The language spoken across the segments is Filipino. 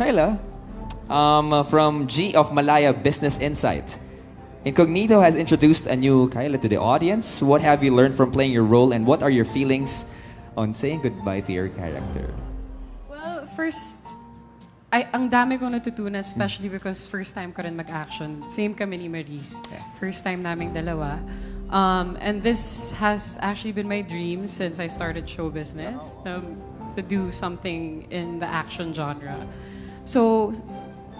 Kyla, um, from G of Malaya Business Insight. Incognito has introduced a new Kyla to the audience. What have you learned from playing your role, and what are your feelings on saying goodbye to your character? Well, first, I, ang dami kong natutunan, especially because first time ko rin mag-action. Same kami ni Maris. Yeah. First time naming dalawa. Um, and this has actually been my dream since I started show business, um, to do something in the action genre. So,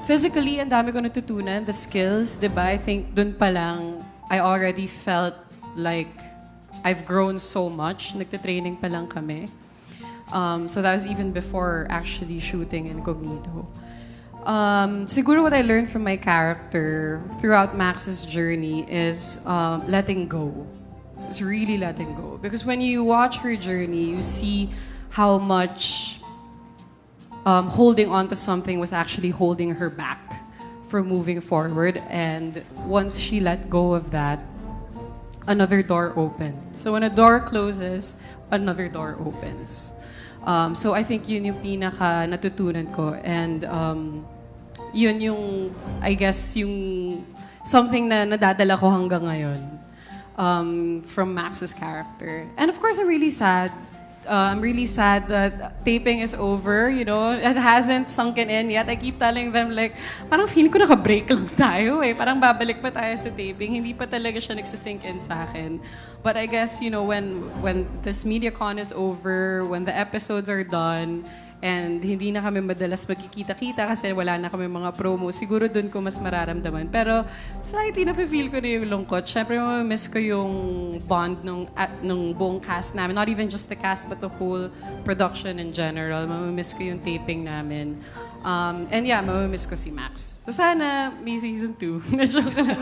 physically, ang dami ko natutunan. The skills, di ba? I think dun pa lang, I already felt like I've grown so much. Nagte-training pa lang kami. Um, so that was even before actually shooting Incognito. Um, siguro what I learned from my character throughout Max's journey is um, letting go. It's really letting go. Because when you watch her journey, you see how much um, holding on to something was actually holding her back from moving forward. And once she let go of that, another door opened. So when a door closes, another door opens. Um, so I think yun yung pinaka natutunan ko. And um, yun yung, I guess, yung something na nadadala ko hanggang ngayon um, from Max's character. And of course, I'm really sad. Uh, I'm really sad that taping is over, you know. It hasn't sunken in yet. I keep telling them like, parang feeling ko naka-break lang tayo eh. Parang babalik pa tayo sa taping. Hindi pa talaga siya nagsisink in sa akin. But I guess, you know, when when this MediaCon is over, when the episodes are done, and hindi na kami madalas magkikita-kita kasi wala na kami mga promo, siguro doon ko mas mararamdaman. Pero slightly na-feel ko na yung lungkot. Siyempre, miss ko yung bond nung, at, nung buong cast namin. Not even just the cast, but the whole production in general. Mamimiss ko yung taping namin. Um, and yeah, mamimiss ko si Max. So sana may season 2. Na-joke lang.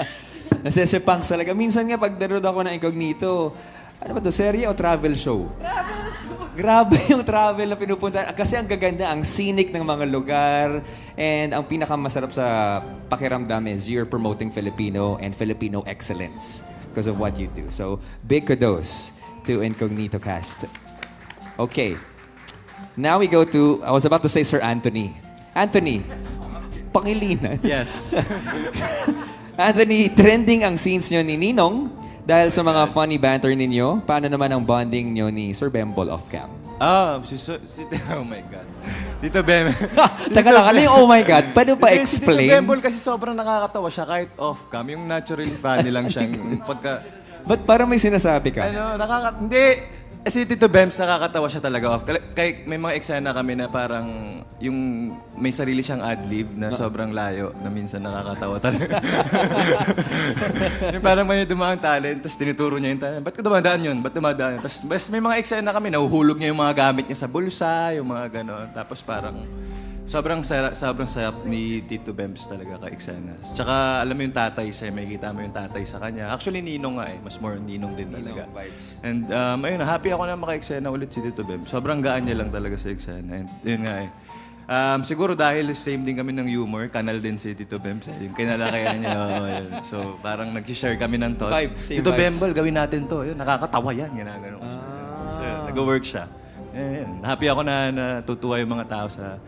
Nasesepang talaga. Minsan nga pag nanood ako ng Incognito, ano ba to, serye o travel show? Travel show. Grabe yung travel na pinupunta. Kasi ang gaganda, ang scenic ng mga lugar. And ang pinakamasarap sa pakiramdam is you're promoting Filipino and Filipino excellence because of what you do. So, big kudos to Incognito cast. Okay. Now we go to, I was about to say Sir Anthony. Anthony, pangilinan. Yes. Anthony, trending ang scenes nyo ni Ninong dahil sa mga funny banter ninyo. Paano naman ang bonding nyo ni Sir Bembol off-cam? Ah, si, si, si, oh my God. Tito Bem. Taka lang, ano yung oh my God? Pwede pa Si Tito explain? Bembol kasi sobrang nakakatawa siya kahit off-cam. Yung naturally funny lang siyang pagka... Ba't parang may sinasabi ka? Ano, nakaka... Hindi. Eh, Si Tito Bems, nakakatawa siya talaga kay, may mga eksena kami na parang yung may sarili siyang ad-lib na sobrang layo na minsan nakakatawa talaga. yung parang may dumaan talent, tapos tinuturo niya yung talent. Ba't ka dumadaan yun? Ba't dumadaan yun? Tapos bas, may mga eksena kami, nahuhulog niya yung mga gamit niya sa bulsa, yung mga gano'n. Tapos parang sobrang saya, sobrang sayap ni Tito Bems talaga ka eksena. Tsaka alam mo yung tatay siya, may kita mo yung tatay sa kanya. Actually, Ninong nga eh. Mas more Ninong din talaga. vibes. And um, ayun, happy ako na maka-eksena ulit si Tito Bem. Sobrang gaan niya lang talaga sa eksena. And yun nga eh. Um, siguro dahil same din kami ng humor, kanal din si Tito Bem. So, yung kinalakayan niya. yun. So parang nag-share kami ng thoughts. Vibe, same Tito vibes. Bembol, gawin natin to. Yun, nakakatawa yan. Ginagano ko siya. So yun, nag-work siya. Ayan. Happy ako na natutuwa yung mga tao sa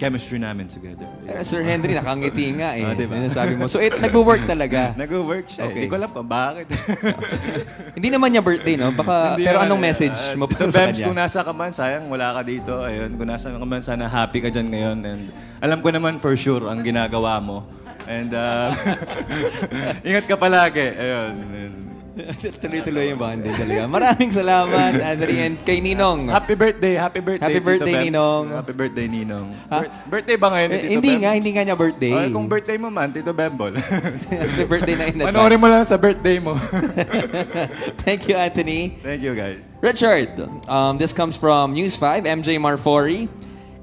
chemistry namin together. Eh, Sir Henry, nakangiti nga eh. Ah, diba? Ang sabi mo. So, it, nag-work talaga. Nag-work siya. Okay. Hindi ko alam kung bakit. Hindi naman niya birthday, no? Baka, Hindi pero naman, anong eh. message Ah, mo Tito para sa Bems, kanya? kung nasa ka man, sayang wala ka dito. Ayun, kung nasa ka man, sana happy ka dyan ngayon. And alam ko naman for sure ang ginagawa mo. And uh, ingat ka palagi. Ayun. ayun. Tuloy-tuloy yung bonding talaga. Maraming salamat, Anthony, and kay Ninong. Happy birthday, happy birthday. Happy Tito birthday, Bems. Ninong. Happy birthday, Ninong. Ha? Bir- birthday ba ngayon ni Eh, Tito hindi Bems? nga, hindi nga niya birthday. Ay, kung birthday mo man, Tito Bembol. Happy birthday na in advance. Panoorin mo lang sa birthday mo. Thank you, Anthony. Thank you, guys. Richard, um, this comes from News 5, MJ Marfori.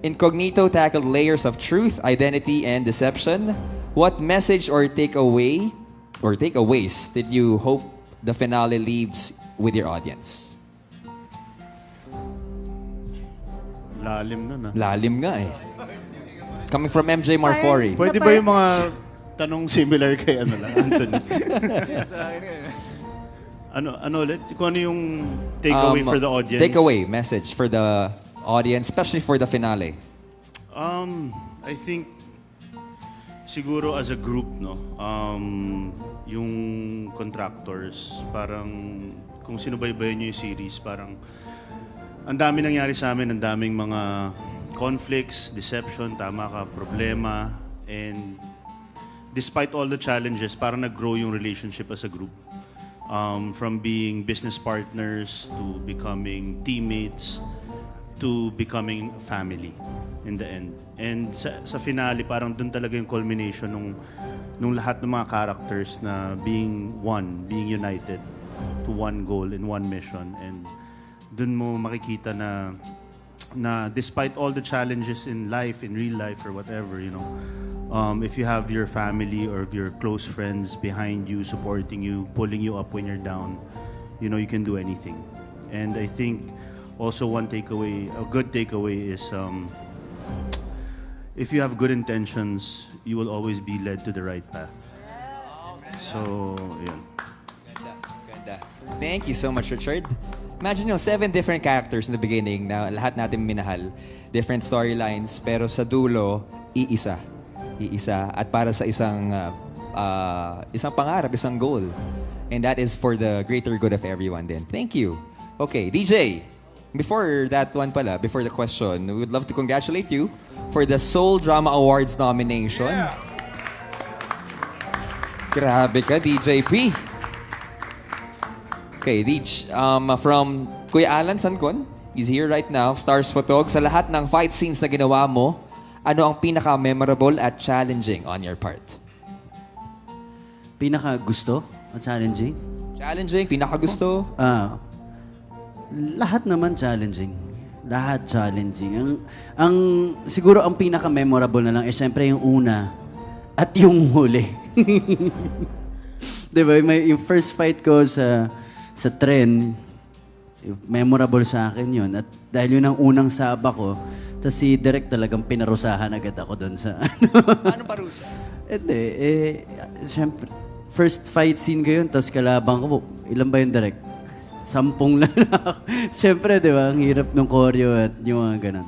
Incognito tackled layers of truth, identity, and deception. What message or takeaway or takeaways did you hope the finale leaves with your audience? Lalim nun ah. Lalim nga eh. Coming from MJ Marfori. Pwede ba yung mga tanong similar kay ano lang, Anthony? ano, ano ulit? Kung ano yung takeaway Um, for the audience? Takeaway message for the audience, especially for the finale. Um, I think siguro as a group, no, um, yung contractors, parang kung sinubaybayan nyo yung series, parang ang dami nangyari sa amin, ang daming mga conflicts, deception, tama ka, problema, and despite all the challenges, parang nag-grow yung relationship as a group. Um, from being business partners to becoming teammates to becoming family in the end. And sa, sa finale, parang dun talaga yung culmination nung, nung lahat ng mga characters na being one, being united to one goal and one mission. And dun mo makikita na na despite all the challenges in life, in real life or whatever, you know, um, if you have your family or your close friends behind you, supporting you, pulling you up when you're down, you know, you can do anything. And I think also one takeaway, a good takeaway is um, if you have good intentions, you will always be led to the right path. So, yun. Ganda. Thank you so much, Richard. Imagine yung seven different characters in the beginning na lahat natin minahal. Different storylines, pero sa dulo, iisa. Iisa. At para sa isang uh, uh, isang pangarap, isang goal. And that is for the greater good of everyone then. Thank you. Okay, DJ, before that one pala, before the question, we would love to congratulate you for the Soul Drama Awards nomination. Grabe ka, DJ P. Okay, Deej, um, from Kuya Alan Sancon, he's here right now, Stars Photog. Sa lahat ng fight scenes na ginawa mo, ano ang pinaka-memorable at challenging on your part? Pinaka gusto at challenging? Challenging, pinaka-gusto? Ah, lahat naman challenging. Lahat challenging. Ang, ang siguro ang pinaka memorable na lang eh syempre yung una at yung huli. 'Di ba? May yung first fight ko sa sa tren memorable sa akin 'yun at dahil yun ang unang saba ko tapos si Direk talagang pinarusahan agad ako doon sa ano. Paano parusa? Hindi, eh, siyempre, first fight scene ko yun, tapos kalabang ko, ilan ba yung direct? Sampung lang ako. siyempre, di ba, ang hirap ng choreo at yung mga ganun.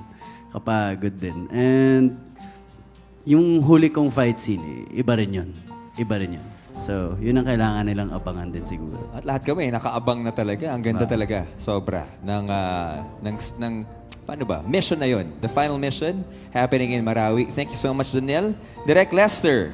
Kapagod din. And, yung huli kong fight scene, iba rin yun. Iba rin yun. So, yun ang kailangan nilang abangan din siguro. At lahat kami, nakaabang na talaga. Ang ganda talaga. Sobra. Ng, ah, ng, ng, paano ba? Mission na yun. The final mission happening in Marawi. Thank you so much, Daniel. Direct Lester.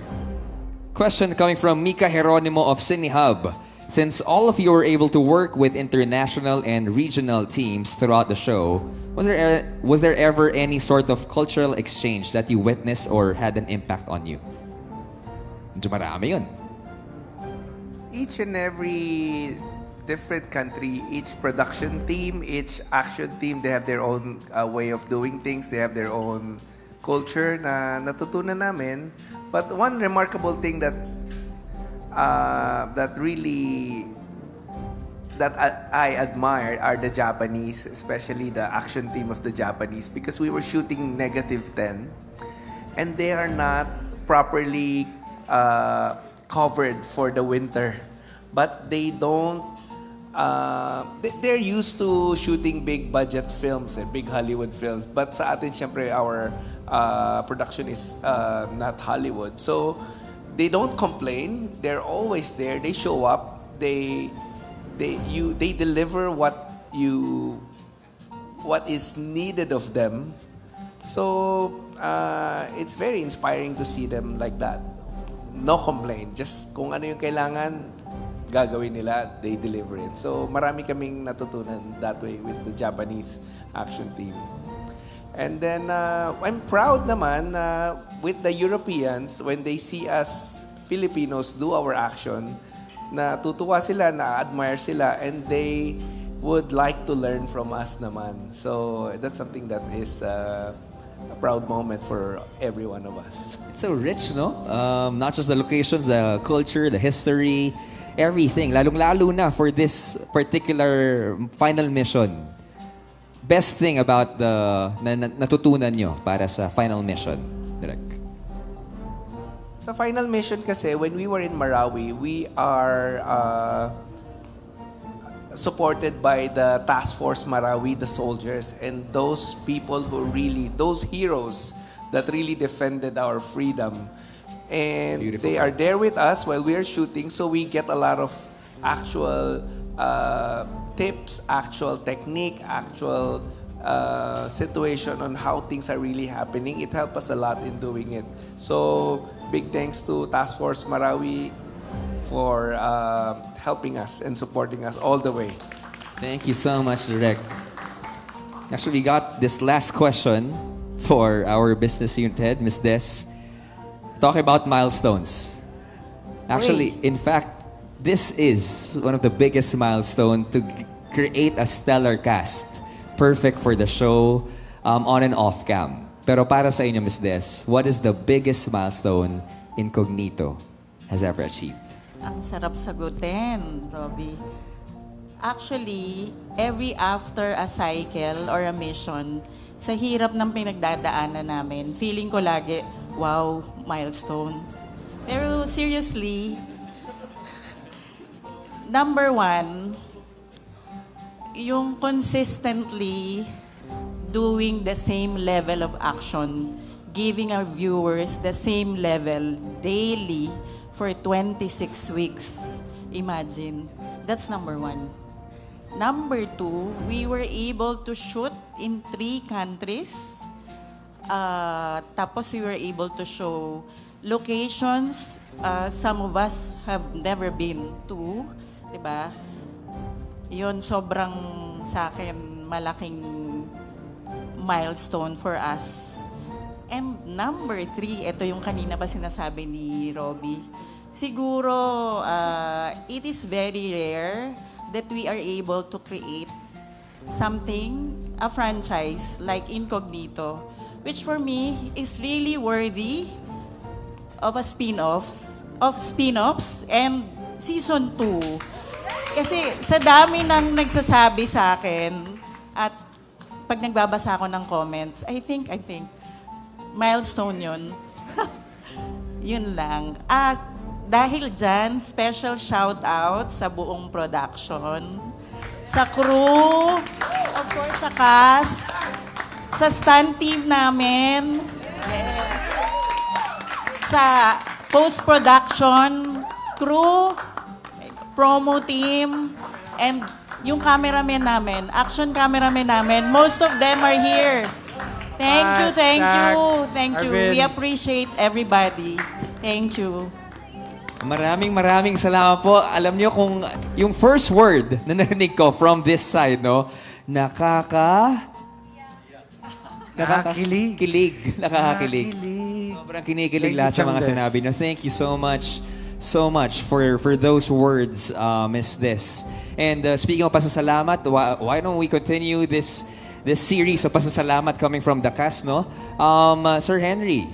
Question coming from Mika Geronimo of Cine Hub. Since all of you were able to work with international and regional teams throughout the show, was there, was there ever any sort of cultural exchange that you witnessed or had an impact on you? Each and every different country, each production team, each action team, they have their own uh, way of doing things. They have their own culture na natutunan namin. But one remarkable thing that uh, that really that I, admire are the Japanese, especially the action team of the Japanese, because we were shooting negative 10 and they are not properly uh, covered for the winter. But they don't. Uh, they- they're used to shooting big budget films, eh, big Hollywood films. But sa atin, syempre, our uh, production is uh, not Hollywood. So they don't complain. They're always there. They show up. They they you they deliver what you what is needed of them. So uh, it's very inspiring to see them like that. No complaint. Just kung ano yung kailangan, gagawin nila, they deliver it. So marami kaming natutunan that way with the Japanese action team. And then uh, I'm proud naman na with the Europeans, when they see us Filipinos do our action, na tutuwa sila, na-admire sila, and they would like to learn from us naman. So that's something that is uh, a proud moment for every one of us. It's so rich, no? Um, not just the locations, the culture, the history, everything. Lalong-lalo na for this particular final mission. Best thing about the na, na- natutunan nyo para sa final mission, Direk. Sa final mission kasi, when we were in Marawi, we are uh, supported by the Task Force Marawi, the soldiers, and those people who really, those heroes that really defended our freedom. And Beautiful. they are there with us while we are shooting, so we get a lot of actual uh, tips, actual technique, actual uh, situation on how things are really happening. It helped us a lot in doing it. So, big thanks to Task Force Marawi for uh, helping us and supporting us all the way. Thank you so much, Direk. Actually, we got this last question for our business unit head, Ms. Des. Talk about milestones. Actually, in fact, this is one of the biggest milestone to create a stellar cast. Perfect for the show, um, on and off cam. Pero para sa inyo, Ms. Des, what is the biggest milestone Incognito has ever achieved? Ang sarap sagutin, Robbie. Actually, every after a cycle or a mission, sa hirap ng pinagdadaanan namin, feeling ko lagi, wow, milestone. Pero seriously, number one, yung consistently doing the same level of action, giving our viewers the same level daily for 26 weeks. Imagine. That's number one. Number two, we were able to shoot in three countries. Uh, tapos we were able to show locations uh, some of us have never been to. 'Di ba? Yun, sobrang sa akin malaking milestone for us. And number three, ito yung kanina pa sinasabi ni Robbie. Siguro, uh, it is very rare that we are able to create something, a franchise like Incognito, which for me is really worthy of a spin-offs, of spin-offs and season 2. Kasi sa dami ng nagsasabi sa akin at pag nagbabasa ako ng comments, I think, I think, milestone yun. yun lang. At dahil dyan, special shout out sa buong production, sa crew, of course sa cast, sa stunt team namin, yes. sa post-production, crew, promo team, and yung cameraman namin, action cameraman namin, most of them are here. Thank you, thank you, thank you. We appreciate everybody. Thank you. Maraming maraming salamat po. Alam niyo kung yung first word na narinig ko from this side, no? Nakaka... Nakakilig. Kilig. Nakakakilig. Nakakilig. Sobrang kinikilig lahat sa mga sinabi niyo. Thank you so much, so much for for those words, uh, Miss This. And uh, speaking of pasasalamat, why, why don't we continue this this series of pasasalamat coming from the cast, no? Um, uh, Sir Henry,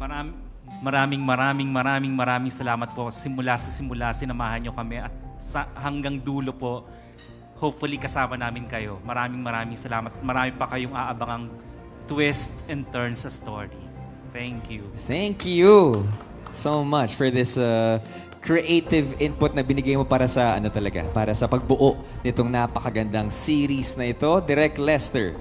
Maram, maraming maraming maraming maraming salamat po. Simula sa simula, sinamahan nyo kami at sa, hanggang dulo po, hopefully kasama namin kayo. Maraming maraming salamat. Marami pa kayong aabangang twist and turn sa story. Thank you. Thank you so much for this uh, creative input na binigay mo para sa ano talaga, para sa pagbuo nitong napakagandang series na ito. Direct Lester.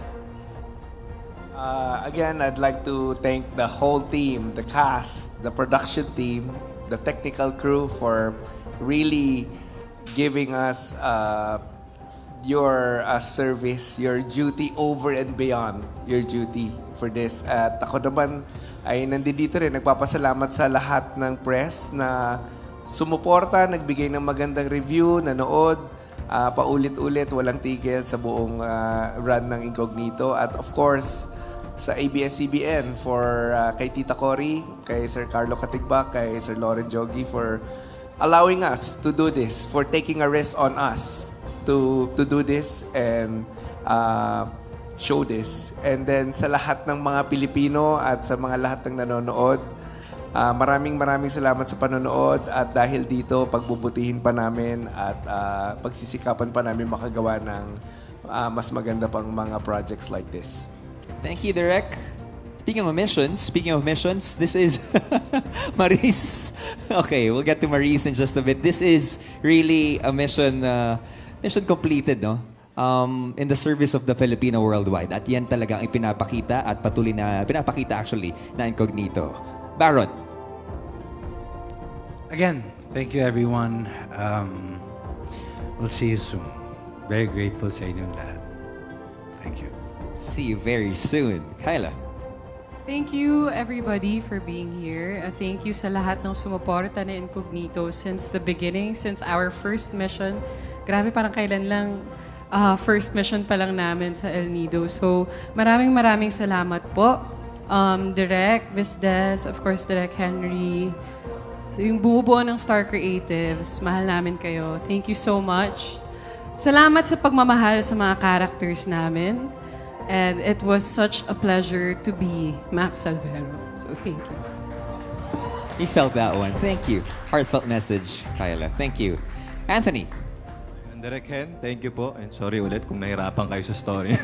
Uh, again, I'd like to thank the whole team, the cast, the production team, the technical crew for really giving us uh, your uh, service, your duty over and beyond your duty for this. At ako naman ay nandito rin, nagpapasalamat sa lahat ng press na sumuporta, nagbigay ng magandang review, nanood, ah, paulit-ulit, walang tigil sa buong ah, run ng Incognito. At of course, sa ABS-CBN for ah, kay Tita Cory, kay Sir Carlo Katigbak, kay Sir Lauren Jogi for allowing us to do this, for taking a risk on us to to do this and uh, show this. And then sa lahat ng mga Pilipino at sa mga lahat ng nanonood, ah, maraming maraming salamat sa panonood at dahil dito pagbubutihin pa namin at ah, pagsisikapan pa namin makagawa ng ah, mas maganda pang mga projects like this. Thank you, Direct. Speaking of missions, speaking of missions, this is Maris. Okay, we'll get to Maris in just a bit. This is really a mission, uh, mission completed, no? Um, in the service of the Filipino worldwide. At yan talaga ang ipinapakita at patuloy na pinapakita actually na incognito. Baron, Again, thank you everyone. Um, we'll see you soon. Very grateful sa inyong lahat. Thank you. see you very soon. Kyla. Thank you everybody for being here. Uh, thank you sa lahat ng sumuporta na Incognito since the beginning, since our first mission. Grabe, parang kailan lang uh, first mission pa lang namin sa El Nido. So, maraming maraming salamat po. Um, Direk, Miss Des, of course, Direk Henry, So, yung bumubuo ng Star Creatives, mahal namin kayo. Thank you so much. Salamat sa pagmamahal sa mga characters namin. And it was such a pleasure to be Max Alvero. So thank you. He felt that one. Thank you. Heartfelt message, Kyla. Thank you. Anthony. Direk Hen, thank you po. And sorry ulit kung nahirapan kayo sa story.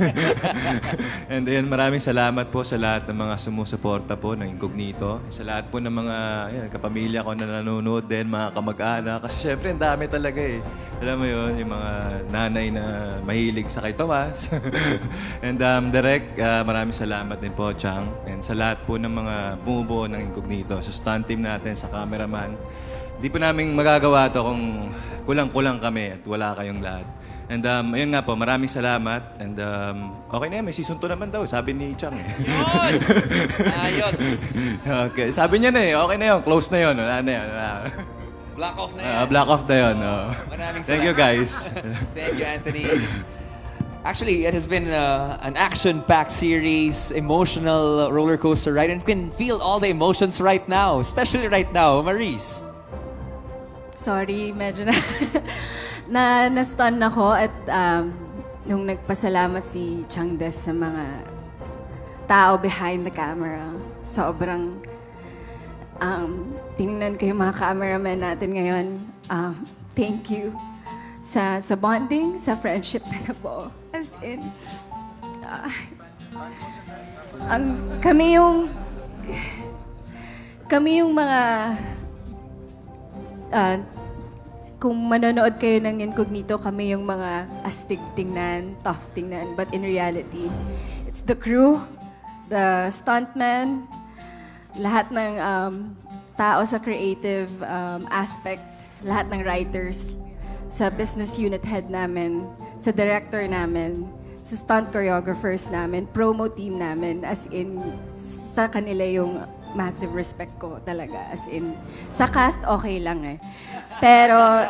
And ayun, maraming salamat po sa lahat ng mga sumusuporta po ng Incognito. Sa lahat po ng mga ayan, kapamilya ko na nanonood din, mga kamag-anak. Kasi syempre, ang dami talaga eh. Alam mo yun, yung mga nanay na mahilig sa kay Tomas. And um, Direk, ah, maraming salamat din po, Chang. And sa lahat po ng mga bumubuo ng Incognito. Sa stunt team natin, sa cameraman. Hindi po namin magagawa to kung kulang-kulang kami at wala kayong lahat. And um, ayun nga po, maraming salamat. And um, okay na yan, may season 2 naman daw, sabi ni Chang eh. Ayos. okay, sabi niya na eh, okay na yun, close na yun, wala na yun. wala. Block off na Ah, black off na yun. oh. Maraming Thank you salamat. guys. Thank you, Anthony. Actually, it has been uh, an action-packed series, emotional roller coaster ride, and you can feel all the emotions right now, especially right now, Maurice. Sorry, medyo na, na na-stun ako at um, nung nagpasalamat si Chang Des sa mga tao behind the camera. Sobrang um, tingnan ko yung mga cameraman natin ngayon. Um, thank you sa sa bonding, sa friendship na nabuo. As in, ah, ang kami yung kami yung mga Ah, kung manonood kayo ng Incognito, kami yung mga astig tingnan, tough tingnan. But in reality, it's the crew, the stuntman, lahat ng um, tao sa creative um, aspect, lahat ng writers, sa business unit head namin, sa director namin, sa stunt choreographers namin, promo team namin, as in, sa kanila yung massive respect ko talaga. As in, sa cast, okay lang eh. Pero,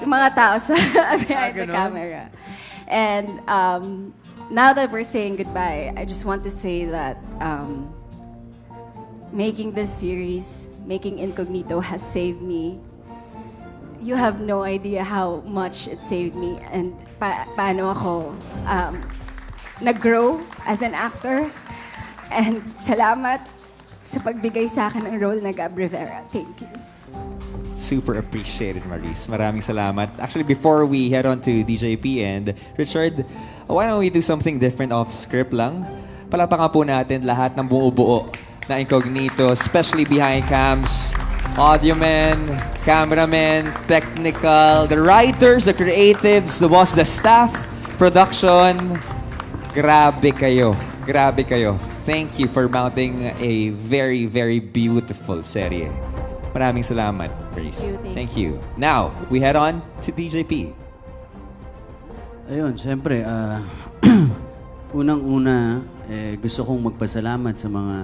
yung mga tao sa behind the camera. And um, now that we're saying goodbye, I just want to say that um, making this series, making Incognito has saved me. You have no idea how much it saved me and pa- paano ako um, nag-grow as an actor. And salamat sa pagbigay sa akin ng role na Gab Rivera. Thank you. Super appreciated, Maurice. Maraming salamat. Actually, before we head on to DJP and Richard, why don't we do something different off script lang? Palapakan po natin lahat ng bumubuo na incognito, especially behind cams, audio men, cameramen, technical, the writers, the creatives, the boss, the staff, production. Grabe kayo. Grabe kayo. Thank you for mounting a very, very beautiful serye. Maraming salamat, Maurice. Thank you, Thank you. Now, we head on to DJP. Ayun, siyempre, ah, unang-una, eh, gusto kong magpasalamat sa mga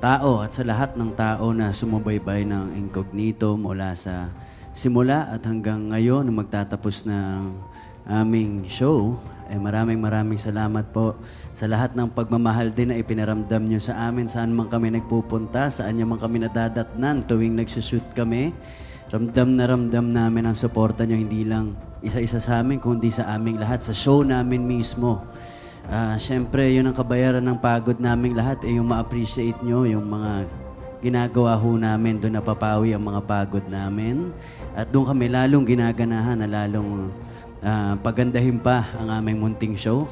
tao at sa lahat ng tao na sumubaybay ng incognito mula sa simula at hanggang ngayon na magtatapos ng aming show. Eh, maraming maraming salamat po sa lahat ng pagmamahal din na ipinaramdam nyo sa amin, saan man kami nagpupunta, saan man kami nadadatnan tuwing nagsushoot kami. Ramdam na ramdam namin ang suporta nyo, hindi lang isa-isa sa amin, kundi sa aming lahat, sa show namin mismo. Ah, Siyempre, yun ang kabayaran ng pagod naming lahat, eh, yung ma-appreciate nyo, yung mga ginagawa ho namin, doon napapawi ang mga pagod namin. At doon kami lalong ginaganahan na lalong ah, pagandahin pa ang aming munting show.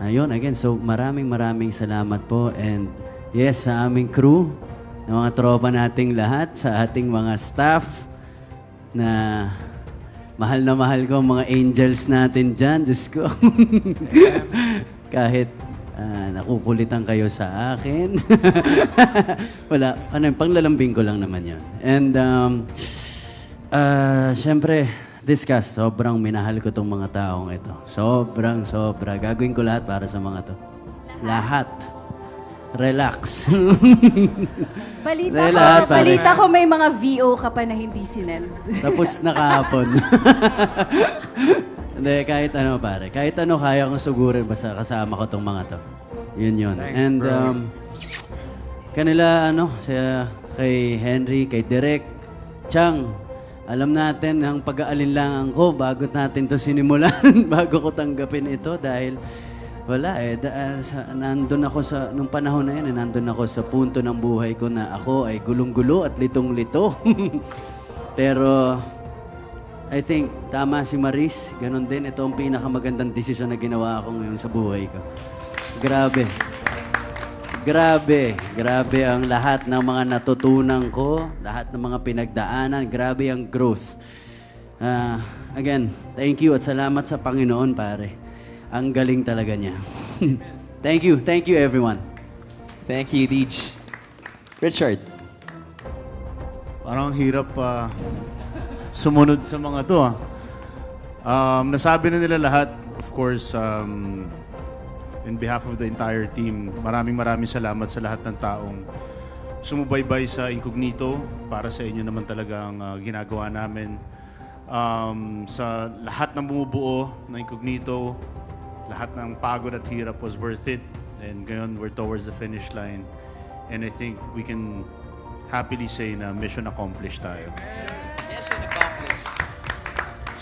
Ayun, again, so maraming maraming salamat po and yes, sa aming crew, ng mga tropa nating lahat, sa ating mga staff na mahal na mahal ko mga angels natin dyan. Diyos ko. Kahit ah, nakukulitan kayo sa akin. Wala. Ano, yun, panglalambing ko lang naman yun. And, um, ah, syempre, discuss, sobrang minahal ko tong mga taong ito. Sobrang, sobra. Gagawin ko lahat para sa mga to. Lahat. Relax. Balita Dahil ko, pare. balita ko may mga VO ka pa na hindi sinend. Tapos nakahapon. Hindi, kahit ano pare. Kahit ano kaya kong sugurin basta kasama ko tong mga to. Yun yun. And um, kanila ano, sa, kay Henry, kay Derek, Chang, alam natin ang pag-aalinlangan ko bago natin to sinimulan, bago ko tanggapin ito dahil wala eh. Da, ah, sa, nandun ako sa, nung panahon na yun, eh, nandun ako sa punto ng buhay ko na ako ay gulong-gulo at litong-lito. Pero, I think, tama si Maris. Ganon din. Ito ang pinakamagandang desisyon na ginawa ko ngayon sa buhay ko. Grabe. Grabe. Grabe ang lahat ng mga natutunan ko, lahat ng mga pinagdaanan. Grabe ang growth. Ah, again, thank you at salamat sa Panginoon, pare. Ang galing talaga niya. thank you. Thank you, everyone. Thank you, Deej. Richard. Parang ang hirap pa sumunod sa mga to ah. Um, nasabi na nila lahat, of course, um, in behalf of the entire team, maraming maraming salamat sa lahat ng taong sumubaybay sa Incognito. Para sa inyo naman talaga ang ah, ginagawa namin. Um, sa lahat ng bumubuo ng Incognito, lahat ng pagod at hirap was worth it. And ngayon, we're towards the finish line. And I think we can happily say na mission accomplished tayo.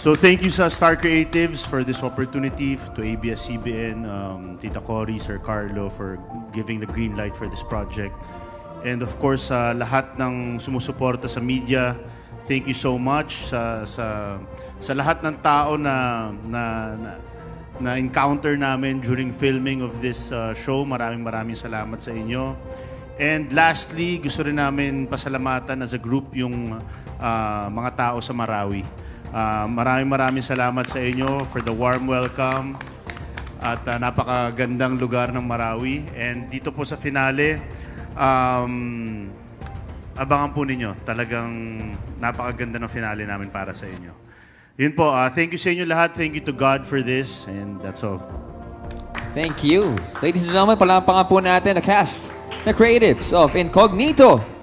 So thank you sa Star Creatives for this opportunity, to ABS-CBN, um, Tita Cory, Sir Carlo for giving the green light for this project. And of course, sa lahat ng sumusuporta sa media, thank you so much sa sa sa lahat ng tao na na na, na encounter namin during filming of this uh, show. Maraming maraming salamat sa inyo. And lastly, gusto rin namin pasalamatan as a group yung uh, mga tao sa Marawi. Uh, maraming maraming salamat sa inyo for the warm welcome at uh, napakagandang lugar ng Marawi. And dito po sa finale, um, abangan po ninyo. Talagang napakaganda ng finale namin para sa inyo. Yun po, uh, thank you sa inyo lahat. Thank you to God for this. And that's all. Thank you. Ladies and gentlemen, palampakan po natin the cast, the creatives of Incognito.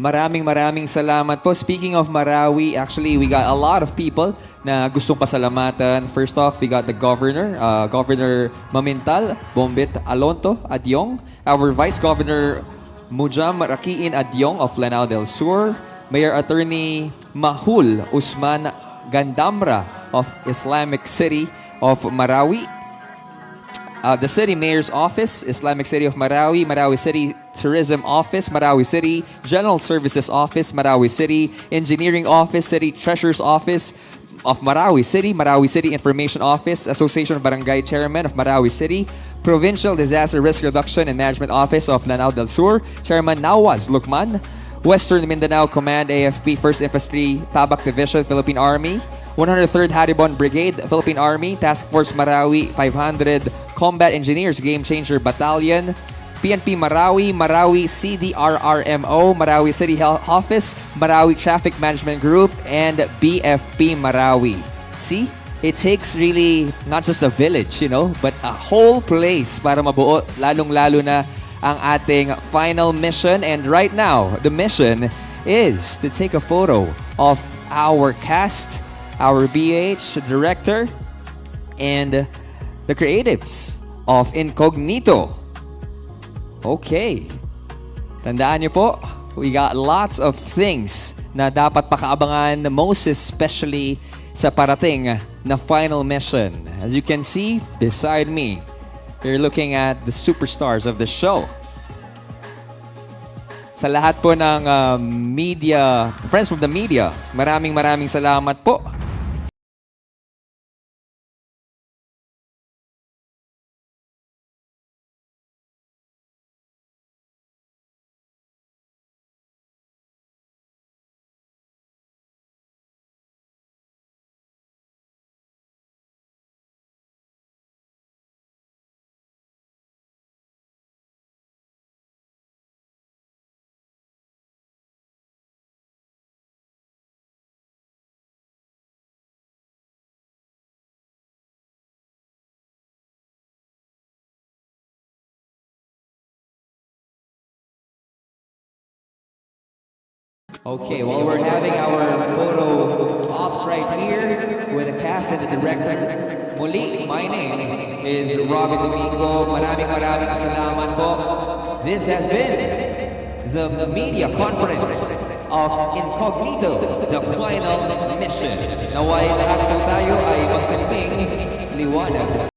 Maraming maraming salamat po. Speaking of Marawi, actually, we got a lot of people na gustong pasalamatan. First off, we got the governor, uh, Governor Mamintal, Bombit Alonto Adyong, our Vice Governor Mujam Rakiin Adyong of Lanao del Sur, Mayor Attorney Mahul Usman Gandamra of Islamic City of Marawi, uh, the City Mayor's Office, Islamic City of Marawi, Marawi City Tourism Office, Marawi City. General Services Office, Marawi City. Engineering Office, City Treasurer's Office of Marawi City, Marawi City Information Office, Association of Barangay Chairman of Marawi City, Provincial Disaster Risk Reduction and Management Office of Lanao del Sur, Chairman Nawaz Lukman, Western Mindanao Command AFP 1st Infantry Tabak Division, Philippine Army, 103rd Haribon Brigade, Philippine Army, Task Force Marawi 500 Combat Engineers Game Changer Battalion, PNP Marawi, Marawi CDRRMO, Marawi City Health Office, Marawi Traffic Management Group, and BFP Marawi. See? It takes really not just a village, you know, but a whole place para mabuo, lalong-lalo na ang ating final mission. And right now, the mission is to take a photo of our cast, our BH director, and the creatives of Incognito. Okay. Tandaan niyo po, we got lots of things na dapat pakaabangan, most especially sa parating na final mission. As you can see, beside me, you're looking at the superstars of the show. Sa lahat po ng um, media, friends from the media, maraming maraming salamat po Okay, well, we're having our photo ops right here with the cast and the director. Muli, my name is Robin Domingo. Maraming maraming salamat po. This has been the media conference of Incognito, the final mission. Naway lahat po tayo ay magsilbing liwanag